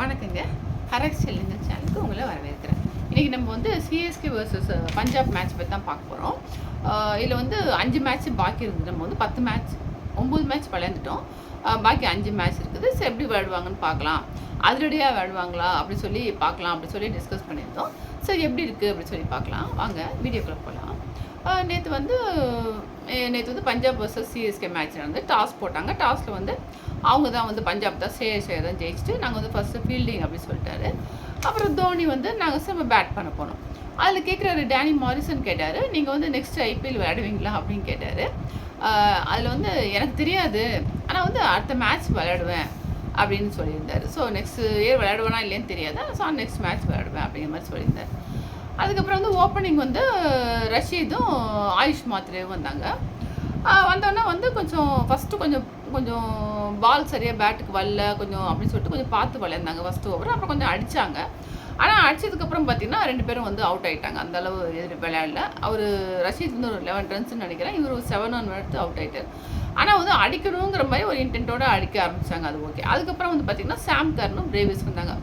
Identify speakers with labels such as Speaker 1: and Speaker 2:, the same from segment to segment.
Speaker 1: வணக்கங்க. ஹரக் செல்லுங்கள் சேனலுக்கு உங்களை வரவேற்கிறேன். இன்றைக்கி நம்ம வந்து சிஎஸ்கே வர்சஸ் பஞ்சாப் மேட்ச் பற்றி தான் பார்க்க போகிறோம் இதில் வந்து அஞ்சு மேட்ச் பாக்கி இருக்குது நம்ம வந்து பத்து மேட்ச் ஒம்பது மேட்ச் விளையாண்டுட்டோம். பாக்கி அஞ்சு மேட்ச் இருக்குது. சரி எப்படி விளையாடுவாங்கன்னு பார்க்கலாம். அதிரடியாக விளையாடுவாங்களா அப்படின்னு சொல்லி பார்க்கலாம். அப்படி சொல்லி டிஸ்கஸ் பண்ணியிருந்தோம். சரி எப்படி இருக்குது அப்படின்னு சொல்லி பார்க்கலாம். வாங்க வீடியோக்குள்ளே போகலாம் நேற்று வந்து நேற்று வந்து பஞ்சாப் வர்சஸ் சிஎஸ்கே மேட்ச் நடந்து டாஸ் போட்டாங்க. டாஸில் வந்து அவங்க தான் வந்து பஞ்சாப் தான் சிஎஸ்கே தான் ஜெயிச்சுட்டு நாங்கள் வந்து ஃபஸ்ட்டு ஃபீல்டிங் அப்படின்னு சொல்லிட்டாரு. அப்புறம் தோனி வந்து நாங்கள் செம்ம பேட் பண்ண போனோம். அதில் கேட்குறாரு டேனி மாரிசன் கேட்டார். நீங்கள் வந்து நெக்ஸ்ட் ஐபிஎல் விளையாடுவீங்களா? அப்படின்னு கேட்டார். அதில் வந்து எனக்கு தெரியாது. ஆனால் வந்து அடுத்த மேட்ச் விளையாடுவேன். அப்படின்னு சொல்லியிருந்தார். ஸோ நெக்ஸ்ட் இயர் விளையாடுவேனா இல்லைன்னு தெரியாது. ஸோ நெக்ஸ்ட் மேட்ச் விளையாடுவேன் அப்படிங்கிற மாதிரி சொல்லியிருந்தார். அதுக்கப்புறம் வந்து ஓப்பனிங் வந்து ரஷீதும் ஆயுஷ் மாத்திரையும் வந்தாங்க. வந்தோடனே வந்தோன்னே வந்து கொஞ்சம் ஃபஸ்ட்டு கொஞ்சம் கொஞ்சம் பால் சரியாக பேட்டுக்கு வரல கொஞ்சம் அப்படின்னு சொல்லிட்டு கொஞ்சம் பார்த்து விளையாண்டாங்க ஃபஸ்ட்டு ஓவர் அப்புறம் கொஞ்சம் அடித்தாங்க ஆனால் அடிச்சதுக்கப்புறம் பார்த்தீங்கன்னா ரெண்டு பேரும் வந்து அவுட் ஆகிட்டாங்க அந்த அளவு எதிர் விளையாடல. அவர் ரஷீத் வந்து ஒரு லெவன் ரன்ஸ்னு நினைக்கிறேன். இவர் ஒரு செவன் ரன் எடுத்து அவுட் ஆயிட்டார். ஆனால் வந்து அடிக்கணுங்கிற மாதிரி ஒரு இன்டென்ட்டோட அடிக்க ஆரம்பித்தாங்க அது ஓகே அதுக்கப்புறம் வந்து பார்த்தீங்கன்னா சாம் கர்னும் பிரேவிஸ் வந்தாங்க.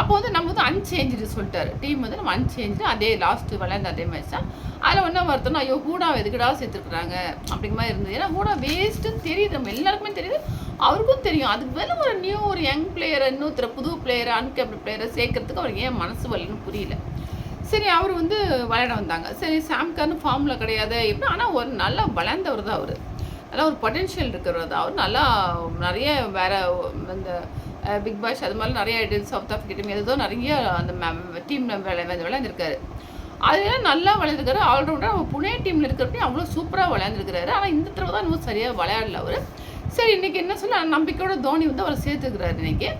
Speaker 1: அப்போ வந்து நம்ம வந்து அன்சேஞ்சு சொல்லிட்டாரு. டீம் வந்து நம்ம அன்சேஞ்சு அதே லாஸ்ட் விளையாண்ட அதே மேட்ச் தான் அதில் ஒன்றா வருத்தணும் ஐயோ ஹூடா எதுக்குடா சேர்த்துருக்குறாங்க? அப்படிங்கிற மாதிரி இருந்தது. ஏன்னா ஹூடா வேஸ்ட்டுன்னு தெரியுது. நம்ம எல்லாருக்குமே தெரியுது. அவருக்கும் தெரியும். அதுக்கு மேலே ஒரு நியூ ஒரு யங் பிளேயரை இன்னொருத்தர புது பிளேயரை அன்கேப்டு பிளேயரை சேர்க்கறதுக்கு அவருக்கு ஏன் மனசு வரலன்னு புரியல. சரி அவர் வந்து விளையாட வந்தாங்க. சரி சாம்கார்னு ஃபார்மில் கிடையாது. எப்படி ஆனால் ஒரு நல்லா வளர்ந்தவர் தான் அவர். நல்லா ஒரு பொட்டென்ஷியல் இருக்கிறவர் தான். அவர் நல்லா நிறைய வேற இந்த பிக் பாஸ் அது மாதிரி நிறைய ஐடியல் சவுத் ஆஃப்ரிக்கா ஏதோ நிறைய அந்த டீமில் விளை விளையாண்டுருக்காரு. அதெல்லாம் நல்லா விளையாண்டுருக்காரு. ஆல்ரவுண்டர் அவர் புனே டீமில் இருக்கிறப்பையும் அவ்வளோ சூப்பராக விளையாண்டுருக்காரு ஆனால் இந்த தடவை தான் இன்னும் சரியாக விளையாடல அவர். சரி இன்றைக்கி என்ன சொல்ல நம்பிக்கையோட தோனி வந்து அவரை சேர்த்துக்கிறாரு இன்றைக்கி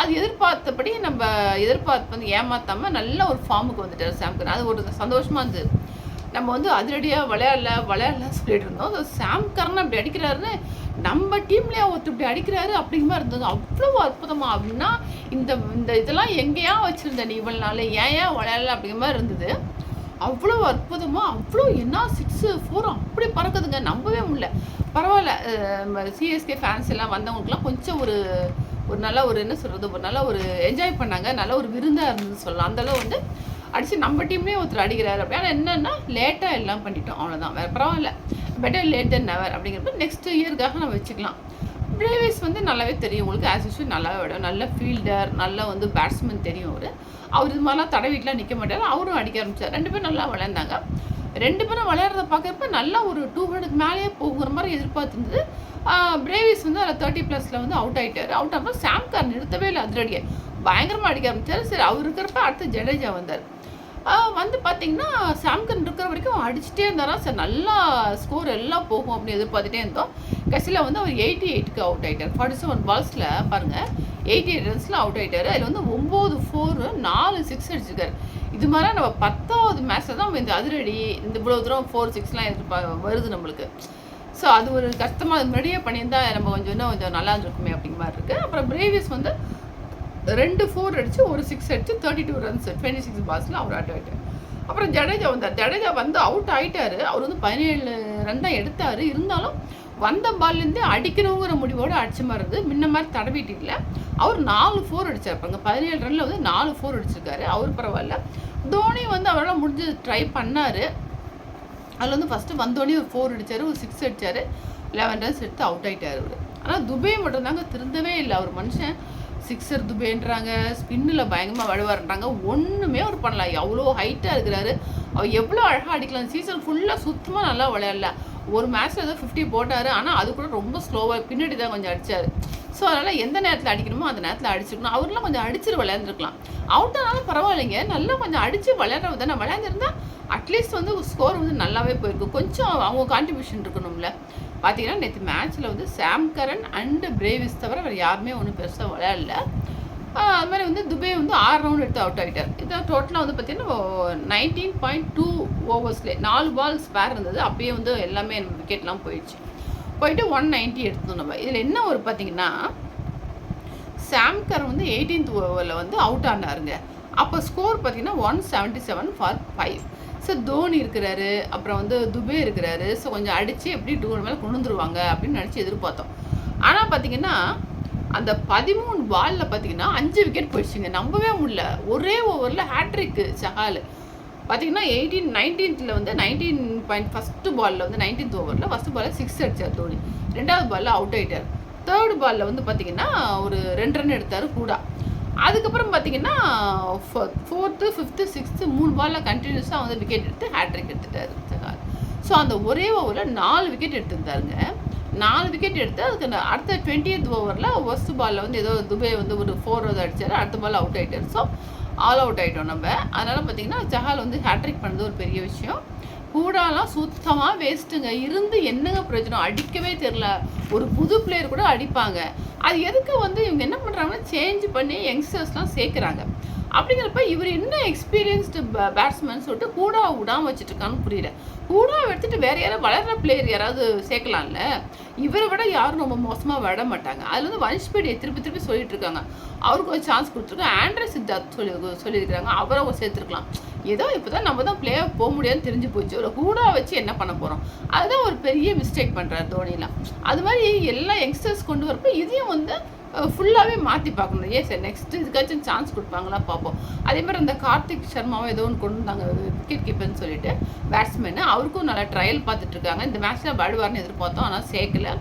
Speaker 1: அது எதிர்பார்த்தபடி நம்ம எதிர்பார்த்து வந்து ஏமாற்றாமல் நல்ல ஒரு ஃபார்முக்கு வந்துட்டார் சாம்கர். அது ஒரு சந்தோஷமாக இருந்தது. நம்ம வந்து அதிரடியாக விளையாடல விளையாடலன்னு சொல்லிட்டு இருந்தோம். ஸோ சாம் கர்ன் அப்படி அடிக்கிறாருன்னு நம்ம டீம்லேயே ஒருத்தர் இப்படி அடிக்கிறாரு அப்படிங்கிற மாதிரி இருந்தது. அவ்வளோ அற்புதமாக அப்படின்னா இந்த இந்த இதெல்லாம் எங்கேயா வச்சுருந்த நீ இவ்வளோ நாள் ஏன் ஏன் விளையாடல அப்படிங்கிற மாதிரி இருந்தது. அவ்வளோ அற்புதமாக அவ்வளோ என்ன சிக்ஸு ஃபோர் அப்படி பறக்குதுங்க. நம்பவே முடியல. பரவாயில்ல சிஎஸ்கே ஃபேன்ஸ் எல்லாம் வந்தவங்களுக்குலாம் கொஞ்சம் ஒரு ஒரு நல்ல ஒரு என்ன சொல்கிறது ஒரு நல்ல ஒரு என்ஜாய் பண்ணாங்க. நல்ல ஒரு விருந்தாக இருந்தது சொல்லலாம். அந்தளவு வந்து அடித்து நம்ம டீம்லேயே ஒருத்தர் அடிக்கிறாரு. அப்படி ஆனால் என்னென்னா லேட்டாக எல்லாம் பண்ணிட்டோம். அவ்வளோதான் வேறு பரவாயில்ல. பெட்டர் லேட் தென் நெவர் அப்படிங்கிறப்ப நெக்ஸ்ட் இயருக்காக நம்ம வச்சுக்கலாம். பிரேவிஸ் வந்து நல்லாவே தெரியும். உங்களுக்கு ஆஸ் யூஸ்வல் நல்லாவே விடும் நல்ல ஃபீல்டர் நல்ல வந்து பேட்ஸ்மேன் தெரியும் அவர். அவர் இது மாதிரிலாம் தடை வீட்டில் நிற்க மாட்டார். அவரும் அடிக்க ஆரம்பிச்சார். ரெண்டு பேரும் நல்லா விளையாண்டாங்க. ரெண்டு பேரும் விளையாடுறத பார்க்குறப்ப நல்லா ஒரு டூ ஹண்ட்ரட் மேலேயே போகிற மாதிரி எதிர்பார்த்துருந்தது. பிரேவிஸ் வந்து அதில் தேர்ட்டி ப்ளஸில் வந்து அவுட் ஆகிட்டார் அவுட் ஆகும்போது சாம்கார் நிறுத்தவே இல்லை அதிரடியை. பயங்கரமாக அடிக்க ஆரம்பித்தார் சரி அவர் இருக்கிறப்ப அடுத்து ஜடேஜா வந்தார். வந்து பார்த்தீங்கன்னா சாம்கன் இருக்கிற வரைக்கும் அடிச்சுட்டே இருந்தாராம் சார் நல்லா ஸ்கோர் எல்லாம் போகும் அப்படின்னு எதிர்பார்த்துட்டே இருந்தோம். கடைசியில் வந்து அவர் எயிட்டி எயிட்டுக்கு அவுட் ஆகிட்டார் ஃபார்ட்டி செவன் பால்ஸில் பாருங்கள் எயிட்டி எயிட் ரன்ஸில் அவுட் ஆகிட்டார் அதில் வந்து ஒம்பது ஃபோரு நாலு சிக்ஸ் அடிச்சிருக்காரு. இது மாதிரி நம்ம பத்தாவது மேட்ச்சில் தான் இந்த அதிரடி இந்த இவ்வளோ தூரம் ஃபோர் சிக்ஸ்லாம் எதிர்பார்க்க வருது நம்மளுக்கு. ஸோ அது ஒரு கஷ்டமாக முன்னாடியே பண்ணியிருந்தா நம்ம கொஞ்சம் இன்னும் கொஞ்சம் நல்லா இருந்திருக்குமே அப்படிங்கிற மாதிரி இருக்குது அப்புறம் பிரேவிஸ் வந்து ரெண்டு ஃபோர் அடித்து ஒரு சிக்ஸ் அடித்து thirty two runs twenty six பால்ஸில் அவர் அவுட் ஆகிட்டார் அப்புறம் ஜடேஜா வந்தார். ஜடேஜா வந்து அவுட் ஆகிட்டார் அவர் வந்து பதினேழு ரன் தான் எடுத்தார். இருந்தாலும் வந்த பால்லேருந்து அடிக்கணுங்கிற முடிவோடு அடிச்ச மாதிரி இருந்தது முன்ன மாதிரி தடவிட்டு இல்லை. அவர் நாலு ஃபோர் அடிச்சார். பாருங்க பதினேழு ரனில் வந்து நாலு ஃபோர் அடிச்சிருக்காரு. அவர் பரவாயில்ல. தோனி வந்து அவரால் முடிஞ்சு ட்ரை பண்ணார். அதில் வந்து ஃபஸ்ட்டு வந்தோடனே ஒரு ஃபோர் அடிச்சார். ஒரு சிக்ஸ் அடிச்சார். லெவன் ரன்ஸ் எடுத்து அவுட் ஆகிட்டார் அவர். ஆனால் துபே மட்டும்தாங்க திருந்தவே இல்லை. அவர் மனுஷன் சிக்ஸர் துபேன்றாங்க ஸ்பின்னில் பயங்கரமாக விளையாடுறாங்க ஒன்றுமே அவர் பண்ணல. எவ்வளோ ஹைட்டாக இருக்கிறாரு. அவர் எவ்வளோ அழகாக அடிக்கலாம். சீசன் ஃபுல்லாக சுத்தமாக நல்லா விளையாடல. ஒரு மேட்ச்சில் ஏதோ ஃபிஃப்டி போட்டார். ஆனால் அது கூட ரொம்ப ஸ்லோவாக பின்னாடி தான் கொஞ்சம் அடித்தார் ஸோ அதனால் எந்த நேரத்தில் அடிக்கணுமோ அந்த நேரத்தில் அடிச்சிருக்கணும். அவர்லாம் கொஞ்சம் அடிச்சு விளையாண்டுருக்கலாம். அவுட் ஆனாலும் பரவாயில்லைங்க. நல்லா கொஞ்சம் அடித்து விளையாடுறது தானே விளையாண்டுருந்தா அட்லீஸ்ட் வந்து ஸ்கோர் வந்து நல்லாவே போயிருக்கும் கொஞ்சம் அவங்க கான்ட்ரிபியூஷன் இருக்கணும்ல. பார்த்தீங்கன்னா நேற்று மேட்ச்சில் வந்து சாம் கரன் அண்டு பிரேவிஸ் தவிர வேறு யாருமே ஒன்றும் பெருசாக விளையாடல. அது மாதிரி வந்து துபே வந்து ஆறு ரவுண்ட் எடுத்து அவுட் ஆகிட்டார். இதான் டோட்டலாக வந்து பார்த்தீங்கன்னா நைன்டீன் பாயிண்ட் டூ ஓவர்ஸ்லேயே நாலு பால் ஸ்பேர் இருந்தது. அப்பயே வந்து எல்லாமே விக்கெட்லாம் போயிடுச்சு. போயிட்டு ஒன் நைன்ட்டி எடுத்தோம் நம்ம. இதில் என்ன ஒரு பார்த்தீங்கன்னா சாம்கர் வந்து எயிட்டீன்த் ஓவரில் வந்து அவுட் ஆனாருங்க. அப்போ ஸ்கோர் பார்த்தீங்கன்னா one seventy seven for five so Dhoni இருக்கிறாரு அப்புறம் வந்து துபே இருக்கிறாரு. ஸோ கொஞ்சம் அடித்து எப்படி டூ மேலே கொண்டு வந்துருவாங்க அப்படின்னு நினச்சி எதிர்பார்த்தோம். ஆனால் பார்த்தீங்கன்னா அந்த பதிமூணு பாலில் பார்த்தீங்கன்னா அஞ்சு விக்கெட் போயிடுச்சுங்க. நம்பவே முடியல. ஒரே ஓவரில் ஹேட்ரிக்கு சஹால். பார்த்தீங்கன்னா எயிட்டீன் நைன்டீன்த்தில் வந்து நைன்டீன் பாயிண்ட் ஃபஸ்ட்டு பாலில் வந்து நைன்டீன்த் ஓவரில் ஃபஸ்ட்டு பாலில் சிக்ஸ் அடித்தார் தோனி. ரெண்டாவது பாலில் அவுட் ஆகிட்டார் தேர்டு பாலில் வந்து பார்த்தீங்கன்னா ஒரு ரெண்டு ரன் எடுத்தார் கூடா அதுக்கப்புறம் பார்த்தீங்கன்னா ஃபோர்த்து ஃபிஃப்த்து சிக்ஸ்த்து மூணு பாலில் கண்டினியூஸாக வந்து விக்கெட் எடுத்து ஹேட்ரிக் எடுத்துட்டார் சஹால் ஸோ அந்த ஒரே ஓவரில் நாலு விக்கெட் எடுத்திருந்தாருங்க. நாலு விக்கெட் எடுத்து அதுக்கு ந- அடுத்த டுவெண்ட்டியத் ஓவரில் ஃபர்ஸ்ட் பாலில் வந்து ஏதோ துபே வந்து ஒரு ஃபோர் ஓவர் அடிச்சாரு. அடுத்த பால் அவுட் ஆகிட்டார் ஸோ ஆல் அவுட் ஆகிட்டோம் நம்ம. அதனால் பார்த்தீங்கன்னா ஜஹால் வந்து ஹேட்ரிக் பண்ணது ஒரு பெரிய விஷயம். கூடாலாம் சுத்தமாக வேஸ்ட்டுங்க இருந்து என்னங்க பிரயோஜனம்? அடிக்கவே தெரில ஒரு புது பிளேயர் கூட அடிப்பாங்க. அது எதுக்கு வந்து இவங்க என்ன பண்ணுறாங்கன்னா சேஞ்ச் பண்ணி யங்ஸ்டர்ஸ்லாம் சேர்க்குறாங்க. அப்படிங்கிறப்ப இவர் என்ன எக்ஸ்பீரியன்ஸ்டு பேட்ஸ்மேன் சொல்லிட்டு கூடா விடாமல் வச்சுட்ருக்கான்னு புரியல. கூடா எடுத்துகிட்டு வேற யாராவது வளர்ற பிளேயர் யாராவது சேர்க்கலாம்ல? இவரை விட யாரும் ரொம்ப மோசமாக விட மாட்டாங்க. அதில் வந்து வன்ஷ்பேடியை திருப்பி திருப்பி சொல்லிட்டு இருக்காங்க அவருக்கு ஒரு சான்ஸ் கொடுத்துருக்காங்க. ஆண்ட்ரே சித்தார்த் சொல்லி சொல்லியிருக்கிறாங்க. அவரை ஒரு சேர்த்துருக்கலாம். ஏதோ இப்போ தான் நம்ம தான் பிளே போக முடியாதுன்னு தெரிஞ்சு போச்சு. ஒரு கூடா வச்சு என்ன பண்ண போகிறோம் அதுதான் ஒரு பெரிய மிஸ்டேக் பண்ணுறாரு தோனிலாம். அது மாதிரி எல்லா யங்ஸ்டர்ஸ் கொண்டு வரப்போ இதையும் வந்து ஃபுல்லாகவே மாற்றி பார்க்கணும். ஏன் சார் நெக்ஸ்ட் இதுக்காச்சும் சான்ஸ் கொடுப்பாங்களா பார்ப்போம். அதே மாதிரி அந்த கார்த்திக் சர்மாவும் ஏதோ ஒன்று கொண்டு வந்தாங்க. விக்கெட் கீப்பர்னு சொல்லிட்டு பேட்ஸ்மேனு அவருக்கும் நல்லா ட்ரையல் பார்த்துட்ருக்காங்க இந்த மேட்ச்சில் விளையாடுவார்னு எதிர்பார்த்தோம். ஆனால் சேர்க்கல.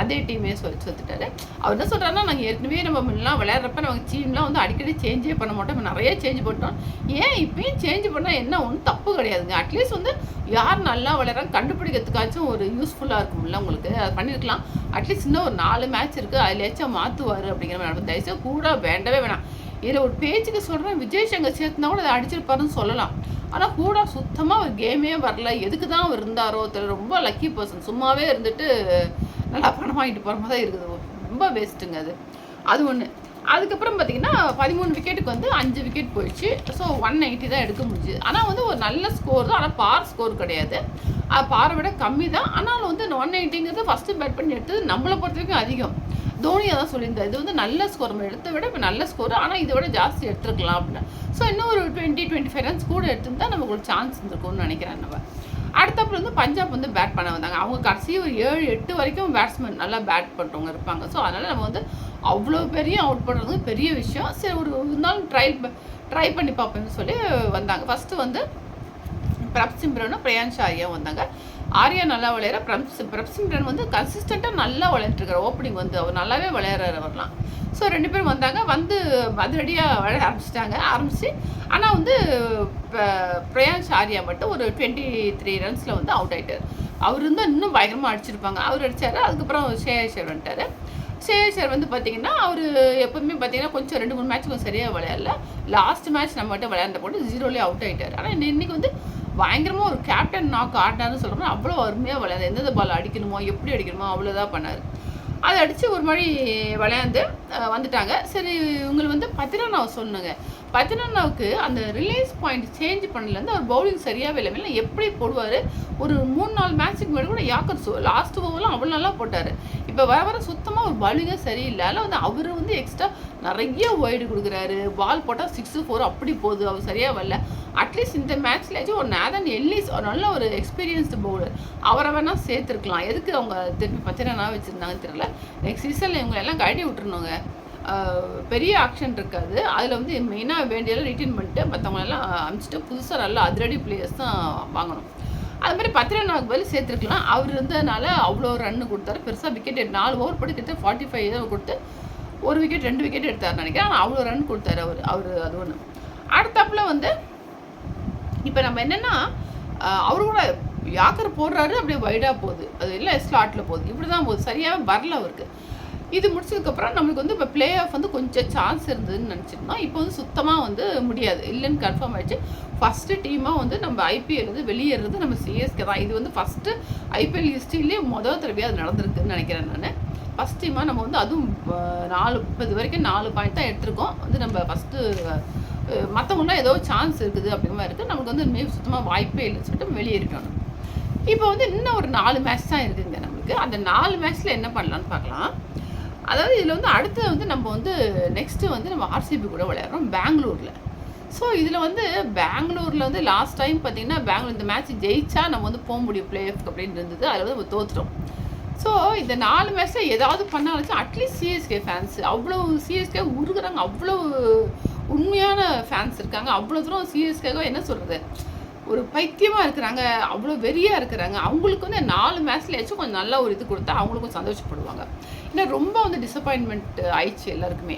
Speaker 1: அதே டீமே சொல்லி சொல்லிட்டாரு. அவர் என்ன சொல்கிறாருன்னா நாங்கள் ஏற்கனவே நம்ம முன்னெல்லாம் விளையாடுறப்ப நம்ம டீம்லாம் வந்து அடிக்கடி சேஞ்சே பண்ண மாட்டோம். நிறைய சேஞ்ச் பண்ணிட்டோம் ஏன் இப்பயும் சேஞ்ச் பண்ணால் என்ன? ஒன்றும் தப்பு கிடையாதுங்க. அட்லீஸ்ட் வந்து யார் நல்லா விளையாடுறாங்க கண்டுபிடிக்கிறதுக்காச்சும் ஒரு யூஸ்ஃபுல்லாக இருக்கும்ல உங்களுக்கு. அது பண்ணியிருக்கலாம் அட்லீஸ்ட் இன்னும் ஒரு நாலு மேட்ச் இருக்குது அதுலேயாச்சும் மாற்றுவார் அப்படிங்கிற மாதிரி தயவுசெய்து கூட வேண்டவே வேணாம். இதில் ஒரு பேச்சுக்கு சொல்கிறேன் விஜய் சங்கர் சேர்த்துனா கூட அதை அடிச்சிருப்பாருன்னு சொல்லலாம். ஆனால் கூட சுத்தமாக அவர் கேமே வரல. எதுக்கு தான் அவர் இருந்தாரோ தெரியல. ரொம்ப லக்கி பர்சன் சும்மாவே இருந்துட்டு நல்லா பணம் வாங்கிட்டு போகிற மாதிரி தான் இருக்குது. ரொம்ப வேஸ்ட்டுங்க அது. அது ஒன்று அதுக்கப்புறம் பார்த்தீங்கன்னா பதிமூணு விக்கெட்டுக்கு வந்து அஞ்சு விக்கெட் போயிடுச்சு. ஸோ ஒன் நைன்ட்டி தான் எடுக்க முடிஞ்சுது. ஆனால் வந்து ஒரு நல்ல ஸ்கோர் தான். ஆனால் பார் ஸ்கோர் கிடையாது. அது பாரை விட கம்மி தான். ஆனாலும் வந்து ஒன் நைன்ட்டிங்கிறது ஃபஸ்ட்டு பேட் பண்ணி எடுத்தது நம்மளை பொறுத்த வரைக்கும் அதிகம். தோனியாக தான் சொல்லியிருந்தார் இது வந்து நல்ல ஸ்கோர் நம்ம எடுத்த விட இப்போ நல்ல ஸ்கோர் ஆனால் இதை விட ஜாஸ்தி எடுத்துருக்கலாம் அப்படின்னு. ஸோ இன்னும் ஒரு டுவெண்ட்டி டுவெண்ட்டி ஃபைவ் ரன்ஸ் கூட எடுத்திருந்தா நமக்கு ஒரு சான்ஸ் இருந்திருக்கும்னு நினைக்கிறேன் நம்ம. அடுத்தப்பறம் வந்து பஞ்சாப் வந்து பேட் பண்ண வந்தாங்க. அவங்க கடைசி ஒரு ஏழு எட்டு வரைக்கும் பேட்ஸ்மேன் நல்லா பேட் பண்ணுறவங்க இருப்பாங்க. ஸோ அதனால் நம்ம வந்து அவ்வளோ பெரிய அவுட் பண்ணுறது பெரிய விஷயம். சரி ஒரு இருந்தாலும் ட்ரை ட்ரை பண்ணி பார்ப்போம்னு சொல்லி வந்தாங்க. ஃபஸ்ட்டு வந்து பிரப் சிம்ரனும் பிரியான்ஷ் ஆரியாவும் வந்தாங்க. ஆரியா நல்லா விளையாட பிரப் பிரப் சிம்ரன் வந்து கன்சிஸ்டண்ட்டாக நல்லா விளையாண்டுருக்காரு ஓப்பனிங் வந்து அவர் நல்லாவே விளையாடுறாரு அவர்லாம். ஸோ ரெண்டு பேரும் வந்தாங்க. வந்து அதிரடியாக விளையாட ஆரம்பிச்சிட்டாங்க. ஆரம்பிச்சு ஆனால் வந்து ப- பிரியான்ஷ் ஆர்யா மட்டும் ஒரு டுவெண்ட்டி த்ரீ ரன்ஸில் வந்து அவுட் ஆகிட்டார் அவர் இருந்தால் இன்னும் பயங்கரமாக அடிச்சிருப்பாங்க. அவர் அடித்தார் அதுக்கப்புறம் சேஷர் வந்துட்டார். சேஷர் வந்து பார்த்தீங்கன்னா அவர் எப்பவுமே பார்த்தீங்கன்னா கொஞ்சம் ரெண்டு மூணு மேட்ச்சுக்கும் சரியாக விளையாடல. லாஸ்ட் மேட்ச் நம்ம மட்டும் விளையாண்ட போட்டு ஜீரோலேயே அவுட் ஆகிட்டார் ஆனால் இன்னைக்கு வந்து பயங்கரமாக ஒரு கேப்டன் நாக் ஆட்டார்னு சொல்கிறோம்னா அவ்வளோ அருமையாக விளையாடு எந்தெந்த பால் அடிக்கணுமோ எப்படி அடிக்கணுமோ அவ்வளோதான் பண்ணார். அதை அடித்து ஒரு மாதிரி விளையாண்டு வந்துட்டாங்க. சரி இவங்களை வந்து பத்திரம் நான் சொன்னேங்க. பத்திரனாவுக்கு அந்த ரிலீஸ் பாயிண்ட் சேஞ்ச் பண்ணலேருந்து அவர் பவுலிங் சரியாகவே இல்லை. இல்லை எப்படி போடுவார்? ஒரு மூணு நாலு மேட்ச்சுக்கு முன்னாடி கூட யாக்கர் சோ லாஸ்ட் ஓவர்லாம் அவ்வளோ நல்லா போட்டார். இப்போ வர வர சுத்தமாக ஒரு பவுலிங்கே சரியில்லை. அதில் வந்து அவர் வந்து எக்ஸ்ட்ரா நிறைய ஒய்டு கொடுக்குறாரு. பால் போட்டால் சிக்ஸு ஃபோர் அப்படி போகுது. அவர் சரியாக வரல. அட்லீஸ்ட் இந்த மேட்ச்லேயாச்சும் ஒரு நேதன் எல்லிஸ் ஒரு நல்ல ஒரு எக்ஸ்பீரியன்ஸ்டு பவுலர் அவரை வேணால் சேர்த்துருக்கலாம். எதுக்கு அவங்க திருப்பி பத்திரனா வச்சுருந்தாங்கன்னு தெரியல. நெக்ஸ்ட் சீசனில் இவங்க எல்லாம் கழட்டி விட்டுருணுங்க பெரிய ஆக்ஷன் இருக்காது. அதில் வந்து மெயினாக வேண்டியதெல்லாம் ரிட்டர்ன் பண்ணிட்டு மற்றவங்களெல்லாம் அனுப்பிச்சிட்டு புதுசாக நல்ல அதிரடி பிளேயர்ஸ் தான் வாங்கணும். அது மாதிரி பத்திரநாக்கு பதில் சேர்த்துருக்கலாம். அவர் இருந்ததுனால அவ்வளோ ரன்னு கொடுத்தாரு. பெருசாக விக்கெட் நாலு ஓவர் போட்டு கிட்ட ஃபார்ட்டி ஃபைவ் ஏதோ கொடுத்து ஒரு விக்கெட் ரெண்டு விக்கெட் எடுத்தார் நினைக்கிறேன். ஆனால் அவ்வளோ ரன் கொடுத்தாரு அவர் அவர் அது ஒன்று அடுத்தாப்புல வந்து இப்போ நம்ம என்னென்னா அவரு கூட யாக்கர் போடுறாரு அப்படியே வைடாக போகுது. அது எல்லாம் ஸ்லாட்டில் போகுது. இப்படி தான் போகுது. சரியாக வரல அவருக்கு. இது முடிச்சதுக்கப்புறம் நம்மளுக்கு வந்து இப்போ பிளே ஆஃப் வந்து கொஞ்சம் சான்ஸ் இருந்ததுன்னு நினச்சிருந்தோம். இப்போ வந்து சுத்தமாக வந்து முடியாது. இல்லைன்னு கன்ஃபார்ம் ஆயிடுச்சு. ஃபஸ்ட்டு டீமாக வந்து நம்ம ஐபிஎல் வந்து வெளியேறது நம்ம சிஎஸ்கே தான். இது வந்து ஃபஸ்ட்டு ஐபிஎல் ஹிஸ்ட்ரியிலே முதல் தடவையாக அது நடந்திருக்குன்னு நினைக்கிறேன் நான். ஃபஸ்ட் டீமாக நம்ம வந்து அதுவும் நாலு இப்போ இது வரைக்கும் நாலு பாயிண்ட் தான் எடுத்திருக்கோம். வந்து நம்ம ஃபஸ்ட்டு மற்றவங்களாம் ஏதோ சான்ஸ் இருக்குது அப்படிங்கிற மாதிரி இருக்குது நமக்கு வந்து இனிமேல் சுத்தமாக வாய்ப்பே இல்லைன்னு சொல்லிட்டு வெளியேறிட்டோம் இப்போ வந்து இன்னும் ஒரு நாலு மேட்ச் தான் இருக்குதுங்க நம்மளுக்கு. அந்த நாலு மேட்ச்சில் என்ன பண்ணலான்னு பார்க்கலாம். அதாவது இதில் வந்து அடுத்தது வந்து நம்ம வந்து நெக்ஸ்ட்டு வந்து நம்ம ஆர்சிபி கூட விளையாடுறோம் பெங்களூரில். ஸோ இதில் வந்து பெங்களூரில் வந்து லாஸ்ட் டைம் பார்த்தீங்கன்னா பெங்களூர் இந்த மேட்ச் ஜெயிச்சா நம்ம வந்து போக முடியும் பிளே ஆஃப் அப்படின்னு இருந்தது. அதில் வந்து நம்ம தோத்துட்டோம். ஸோ இந்த நாலு மேட்ச்சில் ஏதாவது பண்ணாலும் அட்லீஸ்ட் சிஎஸ்கே ஃபேன்ஸ் அவ்வளோ சிஎஸ்கே உருகுறாங்க. அவ்வளோ உண்மையான ஃபேன்ஸ் இருக்காங்க. அவ்வளோ தூரம் சிஎஸ்கேவை என்ன சொல்கிறது ஒரு பைத்தியமாக இருக்கிறாங்க. அவ்வளோ வெறியாக இருக்கிறாங்க. அவங்களுக்கு வந்து நாலு மேட்ச்லேயாச்சும் கொஞ்சம் நல்ல ஒரு இது கொடுத்தா அவங்களுக்கும் சந்தோஷப்படுவாங்க. ஏன்னா ரொம்ப வந்து டிசப்பாயின்மெண்ட் ஆயிடுச்சு எல்லாருக்குமே.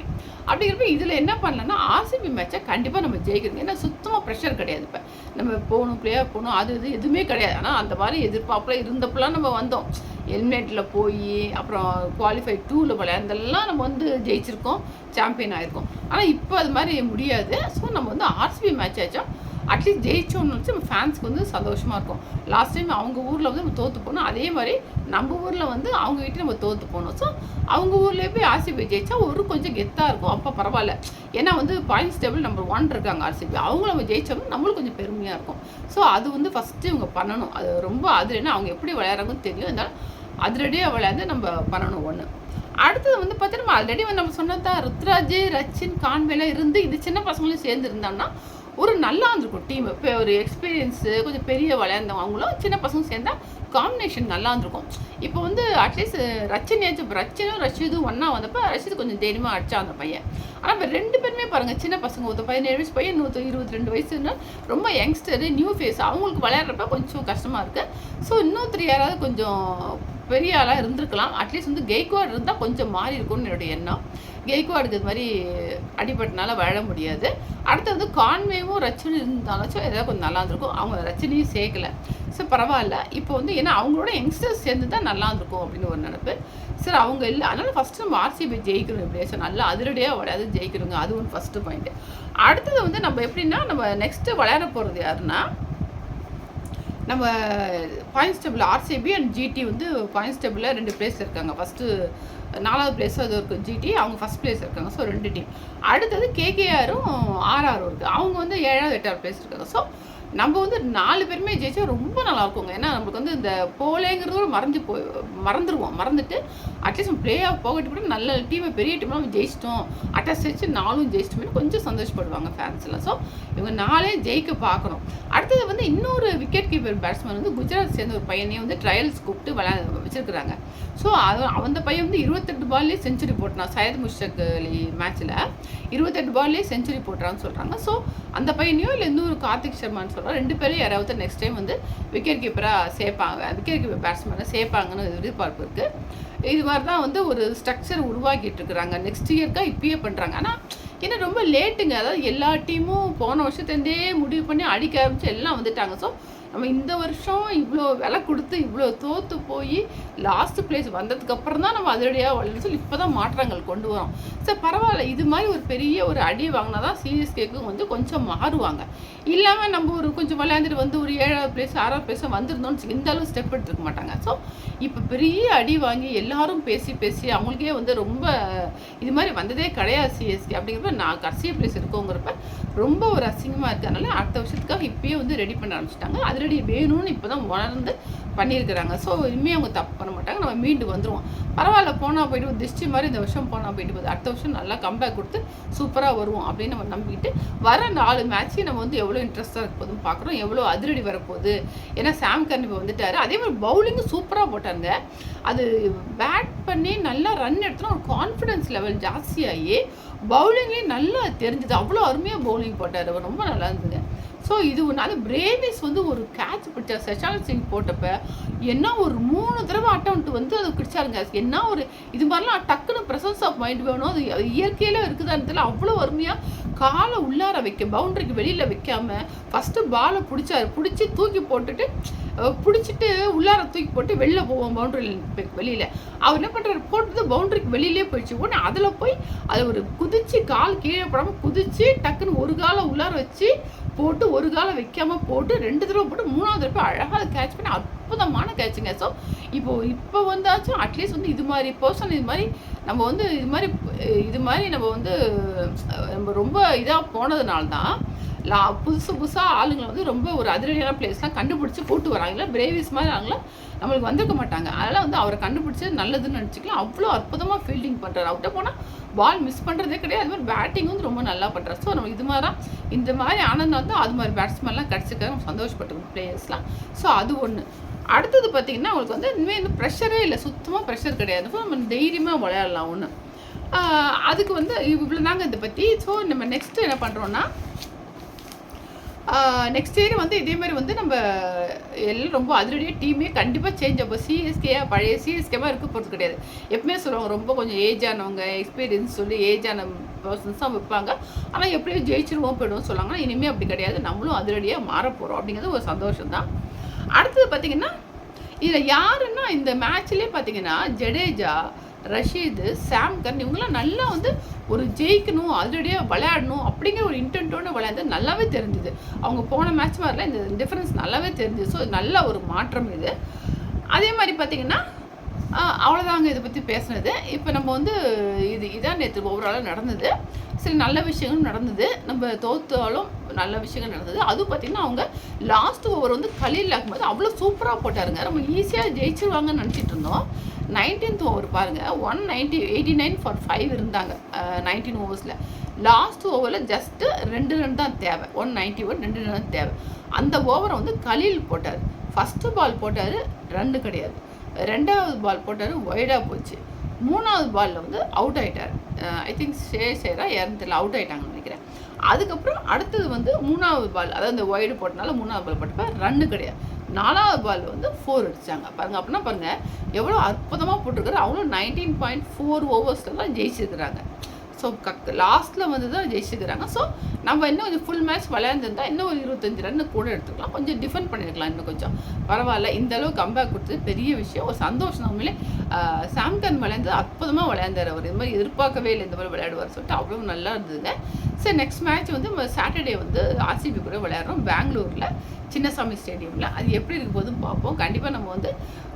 Speaker 1: அப்படிங்கிறப்ப இதில் என்ன பண்ணலன்னா ஆர்சிபி மேட்சை கண்டிப்பாக நம்ம ஜெயிக்கணும். ஏன்னா சுத்தமாக ப்ரெஷர் கிடையாது இப்போ. நம்ம போகணும் பிளேயர் போகணும் அது இது எதுவுமே கிடையாது. ஆனால் அந்த மாதிரி எதிர்பார்ப்பில் இருந்தப்பெல்லாம் நம்ம வந்தோம். எலிமினேட்டில் போய் அப்புறம் குவாலிஃபை டூவில் விளையாண்டெல்லாம் நம்ம வந்து ஜெயிச்சிருக்கோம் சாம்பியன் ஆகிருக்கோம் ஆனால் இப்போ அது மாதிரி முடியாது. ஸோ நம்ம வந்து ஆர்சிபி மேட்ச் ஆச்சும் அட்லீஸ்ட் ஜெயிச்சோன்னு வச்சு நம்ம ஃபேன்ஸ்க்கு வந்து சந்தோஷமாக இருக்கும். லாஸ்ட் டைம் அவங்க ஊரில் வந்து நம்ம தோற்று போனோம். அதே மாதிரி நம்ம ஊரில் வந்து அவங்க வீட்டில் நம்ம தோற்று போனோம். ஸோ அவங்க ஊர்லேயே போய் ஆர்சிபி ஜெயிச்சா ஒரு கொஞ்சம் கெத்தாக இருக்கும். அப்போ பரவாயில்ல. ஏன்னா வந்து பாயிண்ட்ஸ் டேபிள் நம்பர் ஒன் இருக்காங்க ஆர்சிபி அவங்க நம்ம ஜெயிச்சோம்னா நம்மளுக்கு கொஞ்சம் பெருமையாக இருக்கும். ஸோ அது வந்து ஃபஸ்ட்டு இவங்க பண்ணணும். அது ரொம்ப அதுலேன்னா அவங்க எப்படி விளையாடுறாங்கன்னு தெரியும். இருந்தாலும் அதிரடியாக விளையாண்டு நம்ம பண்ணணும் ஒன்று அடுத்தது வந்து பார்த்தீங்கன்னா ஆல்ரெடி வந்து நம்ம சொன்னதான் ருத்ராஜ் ரச்சின் கான்வேலாம் இருந்து இது சின்ன பசங்களும் சேர்ந்து இருந்தோம்னா ஒரு நல்லா இருந்திருக்கும் டீம் இப்போ ஒரு எக்ஸ்பீரியன்ஸு கொஞ்சம் பெரிய விளையாண்டவங்களும் அவங்களும் சின்ன பசங்க சேர்ந்தால் காம்பினேஷன் நல்லா இருந்திருக்கும். இப்போ வந்து அட்லீஸ்ட் ரச்சனையாச்சும் ரச்சனும் ரஷீதும் ஒன்றா வந்தப்போ ரஷீத் கொஞ்சம் தைரியமாக அடிச்சா அந்த பையன். ஆனால் இப்போ ரெண்டு பேருமே பாருங்கள் சின்ன பசங்க ஒரு பதினேழு வயசு பையன் நூற்றி இருபத்தி ரெண்டு வயசுன்னு ரொம்ப யங்ஸ்டரு நியூ ஃபேஸ் அவங்களுக்கு விளையாடுறப்ப கொஞ்சம் கஷ்டமாக இருக்குது ஸோ இன்னொருத்தர் யாராவது கொஞ்சம் பெரிய ஆளாக இருந்திருக்கலாம். அட்லீஸ்ட் வந்து கெய்க்வாட் இருந்தால் கொஞ்சம் மாறி இருக்கும்னு என்னுடைய எண்ணம். கெய்க்வாடுக்கு இது மாதிரி அடிபட்டனால வாழ முடியாது. அடுத்து வந்து கான்வேவும் ரச்சனும் இருந்தாலும் ஏதாவது கொஞ்சம் நல்லா இருந்திருக்கும். அவங்க ரச்சனையும் சேர்க்கல. ஸோ பரவாயில்ல. இப்போ வந்து ஏன்னா அவங்களோட யங்ஸ்டர்ஸ் சேர்ந்து தான் நல்லா இருந்திருக்கும் அப்படின்னு ஒரு நினப்பு. சரி அவங்க இல்லை. அதனால் ஃபஸ்ட்டு நம்ம ஆர்சிபி ஜெயிக்கணும் எப்படியா ஸோ நல்லா அதிரடியாக விளையாது ஜெயிக்கணுங்க அது ஒன்று ஃபஸ்ட்டு பாயிண்ட்டு அடுத்தது வந்து நம்ம எப்படின்னா நம்ம நெக்ஸ்ட்டு விளையாட போகிறது யாருன்னா நம்ம points table RCB and GT வந்து பாயிண்ட்ஸ் டேபிளில் ரெண்டு பிளேஸ் இருக்காங்க. ஃபஸ்ட்டு நாலாவது பிளேஸ் அது இருக்குது ஜிடி அவங்க ஃபஸ்ட் பிளேஸ் இருக்காங்க. ஸோ ரெண்டு டீம் அடுத்தது கேகேஆரும் ஆர்ஆரும் இருக்குது அவங்க வந்து ஏழாவது எட்டாவது பிளேஸ் இருக்காங்க. ஸோ நம்ம வந்து நாலு பேருமே ஜெயிச்சா ரொம்ப நல்லா இருக்குங்க ஏன்னா நம்மளுக்கு வந்து இந்த போலேங்கிறது மறந்து போய் மறந்துடுவோம் மறந்துட்டு அட்லீஸ்ட் பிளே ஆஃப் போகட்டு கூட நல்ல டீமை பெரிய டீமாக நம்ம ஜெயிச்சிட்டோம். அட்டாச் ஜெயிச்சு நாலும் ஜெயிச்சிட்டோமே கொஞ்சம் சந்தோஷப்படுவாங்க ஃபேன்ஸில் ஸோ இவங்க நாளே ஜெயிக்க பார்க்கணும். அடுத்தது வந்து இன்னொரு விக்கெட் கீப்பர் பேட்ஸ்மேன் வந்து குஜராத் சேர்ந்த ஒரு பையனையும் வந்து ட்ரையல்ஸ் கூப்பிட்டு விளையா வச்சிருக்கிறாங்க. ஸோ அது அந்த பையன் வந்து இருபத்தெட்டு பால்லேயே செஞ்சுரி போட்டான் சையத் முஷ்டக் அலி மேட்ச்சில் இருபத்தெட்டு பால்லேயே செஞ்சுரி போட்டுறான்னு சொல்கிறாங்க ஸோ அந்த பையனையும் இல்லை இன்னொரு கார்த்திக் சர்மான்னு சொல்கிறோம் ரெண்டு பேரும் யாராவது நெக்ஸ்ட் டைம் வந்து விக்கெட் கீப்பராக சேர்ப்பாங்க. விக்கெட் கீப்பர் பேட்ஸ்மேனாக சேர்ப்பாங்கன்னு எதிர்பார்ப்பு இருக்குது இது மாதிரி தான் வந்து ஒரு ஸ்ட்ரக்சர் உருவாக்கிட்டு இருக்கிறாங்க. நெக்ஸ்ட் இயர்க்காக இப்பயே பண்ணுறாங்க ஆனால் ஏன்னா ரொம்ப லேட்டுங்க அதாவது எல்லா டீமும் போன வருஷத்துலேருந்தே முடிவு பண்ணி அடிக்க ஆரம்பித்து எல்லாம் வந்துட்டாங்க. ஸோ நம்ம இந்த வருஷம் இவ்வளோ விலை கொடுத்து இவ்வளோ தோற்று போய் லாஸ்ட் பிளேஸ் வந்ததுக்கப்புறம் தான் நம்ம அதிரடியாக வளர்ந்து சொல்லி இப்போ தான் மாற்றங்கள் கொண்டு வரோம். சார் பரவாயில்ல. இது மாதிரி ஒரு பெரிய ஒரு அடி வாங்கினா தான் சிஎஸ்கேக்கும் வந்து கொஞ்சம் மாறுவாங்க. இல்லாமல் நம்ம ஒரு கொஞ்சம் விளையாண்டுட்டு வந்து ஒரு ஏழாவது பிளேஸ் ஆறாவது பிளேஸ் வந்திருந்தோம்னு இந்த அளவு ஸ்டெப் எடுத்துருக்க மாட்டாங்க. ஸோ இப்போ பெரிய அடி வாங்கி எல்லாரும் பேசி பேசி அவங்களுக்கே வந்து ரொம்ப இது மாதிரி வந்ததே கிடையாது சிஎஸ்கே அப்படிங்கிறப்ப நான் கடைசி பிளேஸ் இருக்கோங்கிறப்ப ரொம்ப ஒரு அசிங்கமாக இருக்கிறதுனால அடுத்த வருஷத்துக்காக இப்பயே வந்து ரெடி பண்ண ஆரம்பிச்சிட்டாங்க. அதிரடி வேணும்னு இப்போ தான் உணர்ந்து பண்ணியிருக்கிறாங்க. ஸோ இனிமேல் அவங்க தப்பு பண்ண மாட்டாங்க. நம்ம மீண்டு வந்துடுவோம் பரவாயில்ல போனால் போயிட்டு திருஷ்டி மாதிரி இந்த வருஷம் போனால் போயிட்டு போகுது. அடுத்த வருஷம் நல்லா கம்பேக் கொடுத்து சூப்பராக வருவோம் அப்படின்னு நம்ம நம்பிக்கிட்டு வர நாலு மேட்ச்சையும் நம்ம வந்து எவ்வளோ இன்ட்ரெஸ்ட்டாக இருக்க போதும் பார்க்குறோம் எவ்வளோ அதிரடி வரப்போகுது. ஏன்னா சாம் கர்ன் இப்போ வந்துட்டார். அதே மாதிரி பவுலிங்கும் சூப்பராக போட்டாங்க. அது பேட் பண்ணி நல்லா ரன் எடுத்தோன்னா ஒரு கான்ஃபிடன்ஸ் லெவல் ஜாஸ்தியாகி பவுலிங்லேயும் நல்லா தெரிஞ்சுது. அவ்வளோ அருமையாக பவுலிங் போட்டார். அவர் ரொம்ப நல்லா இருந்ததுங்க ஸோ இது ஒன்றால் பிரேவிஸ் வந்து ஒரு கேட்ச் பிடிச்சார். சஷாந்த் சிங் போட்டப்ப என்ன ஒரு மூணு தடவை அட்டவுண்ட் வந்து அது பிடிச்சாருங்க. என்ன ஒரு இது மாதிரிலாம் டக்குன்னு ப்ரெசன்ஸ் ஆஃப் மைண்ட் வேணும். அது இயற்கையில இருக்குதான்னு அவ்வளோ அருமையாக காலை உள்ளார வைக்க பவுண்டரிக்கு வெளியில் வைக்காம ஃபஸ்ட்டு பாலை பிடிச்சாரு. பிடிச்சி தூக்கி போட்டுட்டு பிடிச்சிட்டு உள்ளார தூக்கி போட்டு வெளில போவோம் பவுண்டரி வெளியில். அவர் என்ன பண்ணுறாரு போட்டது பவுண்டரிக்கு வெளியிலே போயிடுச்சு. உடனே அதில் போய் அதை ஒரு குதிச்சு கால் கீழே போடாமல் குதிச்சு டக்குன்னு ஒரு காலை உள்ளார வச்சு போட்டு ஒரு காலை வைக்காமல் போட்டு ரெண்டு தடவை போட்டு மூணாவது தடவை அழகாக அதை கேட்ச் பண்ணி அற்புதமான கேட்சுங்க ஸோ இப்போ இப்போ வந்தாச்சும் அட்லீஸ்ட் வந்து இது மாதிரி பர்சன் இது மாதிரி நம்ம வந்து இது மாதிரி இது மாதிரி நம்ம வந்து நம்ம ரொம்ப இதாக போனதுனால தான் லா புதுசு புதுசாக ஆளுங்களை வந்து ரொம்ப ஒரு அதிரடியான பிளேஸ்லாம் கண்டுபிடிச்சி கூட்டு வராங்களா? பிரேவிஸ் மாதிரி ஆளுங்களை? நம்மளுக்கு வந்திருக்க மாட்டாங்க. அதனால் வந்து அவரை கண்டுபிடிச்சது நல்லதுன்னு நினச்சிக்கலாம். அவ்வளோ அற்புதமாக ஃபீல்டிங் பண்ணுறாரு அவர்கிட்ட போனால் பால் மிஸ் பண்ணுறதே கிடையாது. அது மாதிரி பேட்டிங் வந்து ரொம்ப நல்லா பண்ணுறாரு ஸோ நம்ம இது மாதிரி தான் இந்த மாதிரி ஆனந்தம் தான் அது மாதிரி பேட்ஸ்மேன்லாம் கிடச்சிருக்காங்க நம்ம சந்தோஷப்பட்டுக்கணும் பிளேயர்ஸ்லாம் ஸோ அது ஒன்று அடுத்தது பார்த்திங்கன்னா அவங்களுக்கு வந்து இனிமேல் இந்த ப்ரெஷரே இல்லை. சுத்தமாக ப்ரெஷர் கிடையாது. ஸோ நம்ம தைரியமாக விளையாடலாம் ஒன்று அதுக்கு வந்து இவ்வளோ தாங்க இதை பற்றி ஸோ நம்ம நெக்ஸ்ட்டு என்ன பண்ணுறோன்னா நெக்ஸ்ட் இயர் வந்து இதே மாதிரி வந்து நம்ம எல்லாம் ரொம்ப அதிரடியாக டீமே கண்டிப்பாக சேஞ்ச் ஆகும். சிஎஸ்கேயா பழைய சிஎஸ்கேவாக இருக்க போகிறது கிடையாது. எப்பவுமே சொல்லுவாங்க ரொம்ப கொஞ்சம் ஏஜ் ஆனவங்க எக்ஸ்பீரியன்ஸ் சொல்லி ஏஜ் ஆன பர்சன்ஸாக வைப்பாங்க. ஆனால் எப்படியும் ஜெயிச்சிருவோம் போயிடுவோம் சொல்லுவாங்க இனிமேல் அப்படி கிடையாது. நம்மளும் அதிரடியாக மாற போகிறோம் அப்படிங்கிறது ஒரு சந்தோஷம் தான் அடுத்தது பார்த்தீங்கன்னா இதில் யாருன்னா இந்த மேட்ச்லேயே பார்த்தீங்கன்னா ஜடேஜா ரஷீது சாம்கன் இவங்கெல்லாம் நல்லா வந்து ஒரு ஜெயிக்கணும் அதிரடியாக விளையாடணும் அப்படிங்கிற ஒரு இன்டென்ட்டோட விளையாண்டு நல்லாவே தெரிஞ்சுது. அவங்க போன மேட்ச் மாதிரிலாம் இந்த டிஃப்ரென்ஸ் நல்லாவே தெரிஞ்சுது. ஸோ நல்ல ஒரு மாற்றம் இது. அதே மாதிரி பார்த்தீங்கன்னா அவ்வளோதாங்க இதை பற்றி பேசுனது. இப்போ நம்ம வந்து இது இதான் நேற்று ஓவராலாக நடந்தது. சில நல்ல விஷயங்களும் நடந்தது. நம்ம தோத்தாலும் நல்ல விஷயங்கள் நடந்தது. அதுவும் பார்த்திங்கன்னா அவங்க லாஸ்ட் ஓவர் வந்து கலீல் ஆகும்போது அவ்வளோ சூப்பராக போட்டாருங்க. ரொம்ப ஈஸியாக ஜெயிச்சிருவாங்கன்னு நினச்சிட்டு இருந்தோம். நைன்டீன்த் ஓவர் பாருங்கள் one ninety eighty nine for five இருந்தாங்க நைன்டீன் ஓவர்ஸில் லாஸ்ட் ஓவரில் ஜஸ்ட்டு ரெண்டு ரன் தான் தேவை. ஒன் நைன்ட்டி ஒன் ரெண்டு ரன் தான் தேவை. அந்த ஓவரை வந்து கலீல் போட்டார். ஃபஸ்ட்டு பால் போட்டார் ரன்னு கிடையாது. ரெண்டாவது பால் போட்டார் ஒய்டாக போச்சு. மூணாவது பாலில் வந்து அவுட் ஆகிட்டார் ஐ திங்க் ஷே ஷேராக இறந்துல அவுட் ஆகிட்டாங்கன்னு நினைக்கிறேன். அதுக்கப்புறம் அடுத்தது வந்து மூணாவது பால் அதாவது இந்த ஒய்டு போட்டனால மூணாவது பால் போட்டப்ப ரன்னு கிடையாது. நாலாவது பால் வந்து ஃபோர் அடித்தாங்க பாருங்கள் அப்படின்னா பாருங்கள் எவ்வளோ அற்புதமாக போட்டிருக்காரு. அவ்வளோ நைன்டீன் பாயிண்ட் ஃபோர் ஓவர்ஸில் தான் ஜெயிச்சிருக்கிறாங்க. ஸோ கக் லாஸ்ட்டில் வந்து தான் ஜெயிச்சிருக்கிறாங்க. ஸோ நம்ம இன்னும் கொஞ்சம் ஃபுல் மேட்ச் விளையாண்டுருந்தா இன்னும் ஒரு இருபத்தஞ்சு ரன் கூட எடுத்துக்கலாம். கொஞ்சம் டிஃபெண்ட் பண்ணியிருக்கலாம் இன்னும் கொஞ்சம். பரவாயில்ல இந்த அளவு கம்பேக் கொடுத்தது பெரிய விஷயம். ஒரு சந்தோஷம். உண்மையிலே சாம்கன் விளையாண்டு அற்புதமாக விளையாண்டார் அவர். இது மாதிரி எதிர்பார்க்கவே இல்லை இந்த மாதிரி விளையாடுவார் சொல்லிட்டு அவ்வளோ நல்லா இருந்ததுங்க. சரி நெக்ஸ்ட் மேட்ச் வந்து சாட்டர்டே வந்து ஆர்சிபி கூட விளையாடுறோம். பெங்களூரில் சின்னசாமி ஸ்டேடியமில். அது எப்படி இருக்கும் போதும் பார்ப்போம். கண்டிப்பாக நம்ம வந்து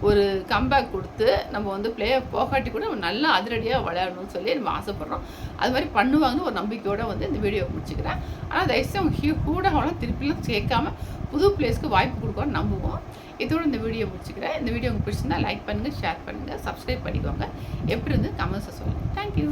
Speaker 1: ஒரு கம்பேக் கொடுத்து நம்ம வந்து பிளே போகாட்டி கூட நம்ம நல்லா அதிரடியாக விளையாடணும்னு சொல்லி நம்ம ஆசைப்பட்றோம். அது மாதிரி பண்ணுவாங்கன்னு ஒரு நம்பிக்கையோடு வந்து இந்த வீடியோ முடிச்சுக்கிறேன். ஆனால் தயவுசெய்து அவங்க ஹியூ கூட அவ்வளோ திருப்பிலாம் சேர்க்காம புது பிளேஸ்க்கு வாய்ப்பு கொடுக்கணும்னு நம்புவோம். இதோட இந்த வீடியோ முடிச்சுக்கிறேன். இந்த வீடியோ உங்களுக்கு பிடிச்சிருந்தா லைக் பண்ணுங்கள் ஷேர் பண்ணுங்கள் சப்ஸ்கிரைப் பண்ணிக்கோங்க. எப்படி இருந்து கமெண்ட்ஸை சொல்லுங்கள் தேங்க்யூ